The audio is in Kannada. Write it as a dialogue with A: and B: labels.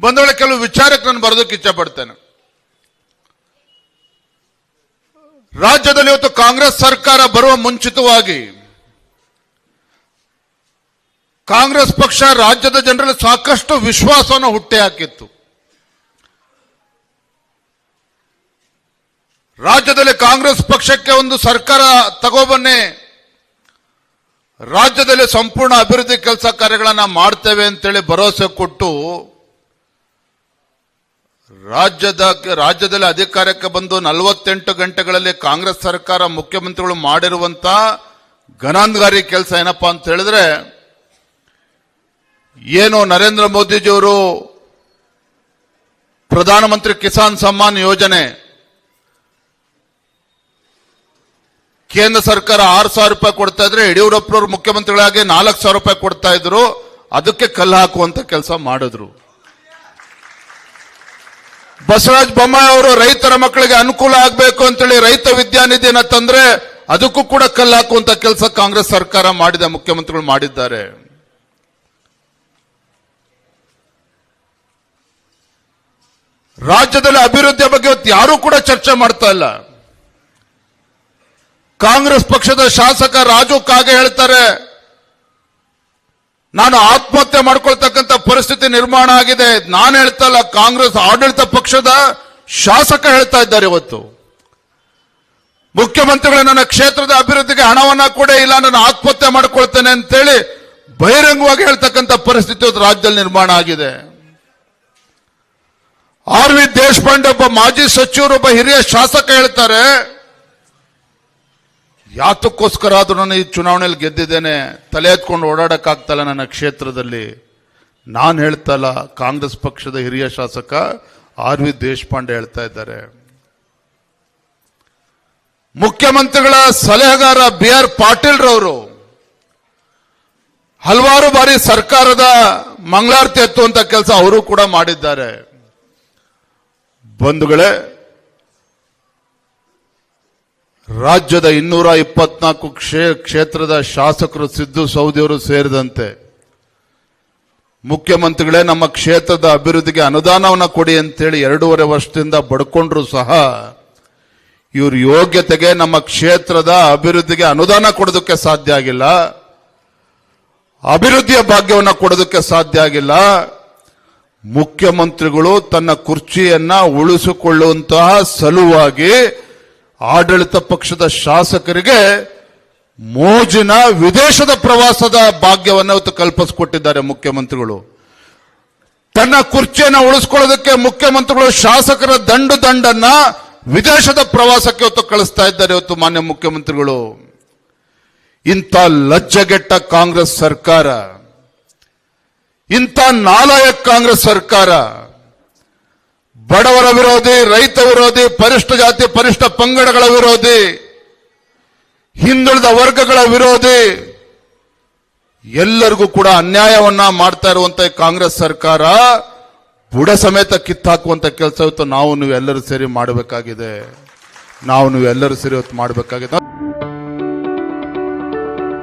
A: ಬಂದವಳೆ ಕೆಲವು ವಿಚಾರಕ್ಕೆ ನಾನು ಬರೋದಕ್ಕೆ ಇಚ್ಛೆ ಪಡ್ತೇನೆ ರಾಜ್ಯದಲ್ಲಿ ಇವತ್ತು ಕಾಂಗ್ರೆಸ್ ಸರ್ಕಾರ ಬರುವ ಮುಂಚಿತವಾಗಿ ಕಾಂಗ್ರೆಸ್ ಪಕ್ಷ ರಾಜ್ಯದ ಜನರಲ್ಲಿ ಸಾಕಷ್ಟು ವಿಶ್ವಾಸವನ್ನು ಹುಟ್ಟೆ ಹಾಕಿತ್ತು. ರಾಜ್ಯದಲ್ಲಿ ಕಾಂಗ್ರೆಸ್ ಪಕ್ಷಕ್ಕೆ ಒಂದು ಸರ್ಕಾರ ತಗೋಬನ್ನೆ ರಾಜ್ಯದಲ್ಲಿ ಸಂಪೂರ್ಣ ಅಭಿವೃದ್ಧಿ ಕೆಲಸ ಕಾರ್ಯಗಳನ್ನು ಮಾಡ್ತೇವೆ ಅಂತೇಳಿ ಭರವಸೆ ಕೊಟ್ಟು ರಾಜ್ಯದ ರಾಜ್ಯದಲ್ಲಿ ಅಧಿಕಾರಕ್ಕೆ ಬಂದು ನಲವತ್ತೆಂಟು ಗಂಟೆಗಳಲ್ಲಿ ಕಾಂಗ್ರೆಸ್ ಸರ್ಕಾರ ಮುಖ್ಯಮಂತ್ರಿಗಳು ಮಾಡಿರುವಂತ ಘನಾಂಧಾರಿ ಕೆಲಸ ಏನಪ್ಪಾ ಅಂತ ಹೇಳಿದ್ರೆ, ಏನು ನರೇಂದ್ರ ಮೋದಿಜಿಯವರು ಪ್ರಧಾನಮಂತ್ರಿ ಕಿಸಾನ್ ಸಮ್ಮಾನ್ ಯೋಜನೆ, ಕೇಂದ್ರ ಸರ್ಕಾರ ಆರು ಸಾವಿರ ರೂಪಾಯಿ ಕೊಡ್ತಾ ಇದ್ರೆ ಯಡಿಯೂರಪ್ಪನವರು ಮುಖ್ಯಮಂತ್ರಿಗಳಾಗಿ ನಾಲ್ಕು ಸಾವಿರ ರೂಪಾಯಿ ಕೊಡ್ತಾ ಇದ್ರು, ಅದಕ್ಕೆ ಕಲ್ಲು ಹಾಕುವಂತ ಕೆಲಸ ಮಾಡಿದ್ರು. ಬಸವರಾಜ ಬೊಮ್ಮಾಯಿ ಅವರು ರೈತರ ಮಕ್ಕಳಿಗೆ ಅನುಕೂಲ ಆಗಬೇಕು ಅಂತೇಳಿ ರೈತ ವಿದ್ಯಾನಿಧಿನ ತಂದ್ರೆ ಅದಕ್ಕೂ ಕೂಡ ಕಲ್ಲು ಹಾಕುವಂತ ಕೆಲಸ ಕಾಂಗ್ರೆಸ್ ಸರ್ಕಾರ ಮಾಡಿದೆ, ಮುಖ್ಯಮಂತ್ರಿಗಳು ಮಾಡಿದ್ದಾರೆ. ರಾಜ್ಯದಲ್ಲಿ ಅಭಿವೃದ್ಧಿಯ ಬಗ್ಗೆ ಯಾರೂ ಕೂಡ ಚರ್ಚೆ ಮಾಡ್ತಾ ಇಲ್ಲ. ಕಾಂಗ್ರೆಸ್ ಪಕ್ಷದ ಶಾಸಕ ರಾಜು ಕಾಗೆ ಹೇಳ್ತಾರೆ ನಾನು ಆತ್ಮಹತ್ಯೆ ಮಾಡ್ಕೊಳ್ತಕ್ಕಂಥ ಪರಿಸ್ಥಿತಿ ನಿರ್ಮಾಣ ಆಗಿದೆ. ನಾನು ಹೇಳ್ತಲ್ಲ, ಕಾಂಗ್ರೆಸ್ ಆಡಳಿತ ಪಕ್ಷದ ಶಾಸಕ ಹೇಳ್ತಾ ಇದ್ದಾರೆ ಇವತ್ತು. ಮುಖ್ಯಮಂತ್ರಿಗಳು, ನನ್ನ ಕ್ಷೇತ್ರದ ಅಭಿವೃದ್ಧಿಗೆ ಹಣವನ್ನ ಕೂಡ ಇಲ್ಲ, ನಾನು ಆತ್ಮಹತ್ಯೆ ಮಾಡ್ಕೊಳ್ತೇನೆ ಅಂತೇಳಿ ಬಹಿರಂಗವಾಗಿ ಹೇಳ್ತಕ್ಕಂಥ ಪರಿಸ್ಥಿತಿ ಇವತ್ತು ರಾಜ್ಯದಲ್ಲಿ ನಿರ್ಮಾಣ ಆಗಿದೆ. ಆರ್ ವಿ ದೇಶಪಾಂಡೆ ಒಬ್ಬ ಮಾಜಿ ಸಚಿವರು, ಒಬ್ಬ ಹಿರಿಯ ಶಾಸಕ ಹೇಳ್ತಾರೆ ಯಾತಕ್ಕೋಸ್ಕರ ಆದರೂ ನಾನು ಈ ಚುನಾವಣೆಯಲ್ಲಿ ಗೆದ್ದಿದ್ದೇನೆ, ತಲೆ ಎತ್ಕೊಂಡು ಓಡಾಡೋಕ್ಕಾಗ್ತಲ್ಲ ನನ್ನ ಕ್ಷೇತ್ರದಲ್ಲಿ. ನಾನು ಹೇಳ್ತಲ್ಲ ಕಾಂಗ್ರೆಸ್ ಪಕ್ಷದ ಹಿರಿಯ ಶಾಸಕ ಆರ್ ವಿ ದೇಶಪಾಂಡೆ ಹೇಳ್ತಾ ಇದ್ದಾರೆ. ಮುಖ್ಯಮಂತ್ರಿಗಳ ಸಲಹೆಗಾರ ಬಿ ಆರ್ ಪಾಟೀಲ್ ರವರು ಹಲವಾರು ಬಾರಿ ಸರ್ಕಾರದ ಮಂಗಳಾರತಿ ಎತ್ತುವಂತ ಕೆಲಸ ಅವರು ಕೂಡ ಮಾಡಿದ್ದಾರೆ. ಬಂಧುಗಳೇ ರಾಜ್ಯದ ಇನ್ನೂರ ಇಪ್ಪತ್ನಾಲ್ಕು ಕ್ಷೇ, ಕ್ಷೇತ್ರದ ಶಾಸಕರು ಸಿದ್ದು ಸೌದಿಯವರು ಸೇರಿದಂತೆ ಮುಖ್ಯಮಂತ್ರಿಗಳೇ ನಮ್ಮ ಕ್ಷೇತ್ರದ ಅಭಿವೃದ್ಧಿಗೆ ಅನುದಾನವನ್ನು ಕೊಡಿ ಅಂತೇಳಿ ಎರಡೂವರೆ ವರ್ಷದಿಂದ ಬಡ್ಕೊಂಡ್ರು ಸಹ ಇವ್ರ ಯೋಗ್ಯತೆಗೆ ನಮ್ಮ ಕ್ಷೇತ್ರದ ಅಭಿವೃದ್ಧಿಗೆ ಅನುದಾನ ಕೊಡೋದಕ್ಕೆ ಸಾಧ್ಯ ಆಗಿಲ್ಲ. ಅಭಿವೃದ್ಧಿಯ ಭಾಗ್ಯವನ್ನು ಕೊಡೋದಕ್ಕೆ ಸಾಧ್ಯ ಆಗಿಲ್ಲ. ಮುಖ್ಯಮಂತ್ರಿಗಳು ತನ್ನ ಕುರ್ಚಿಯನ್ನ ಉಳಿಸಿಕೊಳ್ಳುವಂತಹ ಸಲುವಾಗಿ ಆಡಳಿತ ಪಕ್ಷದ ಶಾಸಕರಿಗೆ ಮೋಜಿನ ವಿದೇಶದ ಪ್ರವಾಸದ ಭಾಗ್ಯವನ್ನು ಇವತ್ತು ಕಲ್ಪಿಸಿಕೊಟ್ಟಿದ್ದಾರೆ ಮುಖ್ಯಮಂತ್ರಿಗಳು. ತನ್ನ ಕುರ್ಚಿಯನ್ನು ಉಳಿಸ್ಕೊಳ್ಳೋದಕ್ಕೆ ಮುಖ್ಯಮಂತ್ರಿಗಳು ಶಾಸಕರ ದಂಡು ದಂಡನ್ನ ವಿದೇಶದ ಪ್ರವಾಸಕ್ಕೆ ಇವತ್ತು ಕಳಿಸ್ತಾ ಇದ್ದಾರೆ ಇವತ್ತು ಮಾನ್ಯ ಮುಖ್ಯಮಂತ್ರಿಗಳು. ಇಂಥ ಲಜ್ಜಗೆಟ್ಟ ಕಾಂಗ್ರೆಸ್ ಸರ್ಕಾರ, ಇಂಥ ನಾಲಾಯಕ್ ಕಾಂಗ್ರೆಸ್ ಸರ್ಕಾರ ಬಡವರ ವಿರೋಧಿ, ರೈತ ವಿರೋಧಿ, ಪರಿಷ್ಠ ಜಾತಿ, ಪರಿಷ್ಠ ಪಂಗಡಗಳ ವಿರೋಧಿ, ಹಿಂದುಳಿದ ವರ್ಗಗಳ ವಿರೋಧಿ, ಎಲ್ಲರಿಗೂ ಕೂಡ ಅನ್ಯಾಯವನ್ನ ಮಾಡ್ತಾ ಇರುವಂತ ಕಾಂಗ್ರೆಸ್ ಸರ್ಕಾರ ಬುಡ ಸಮೇತ ಕಿತ್ತಾಕುವಂತ ಕೆಲಸ ಇವತ್ತು ನಾವು ನೀವು ಎಲ್ಲರೂ ಸೇರಿ ಮಾಡಬೇಕಾಗಿದೆ. ನಾವು ನೀವು ಎಲ್ಲರೂ ಸೇರಿ ಇವತ್ತು ಮಾಡಬೇಕಾಗಿದೆ.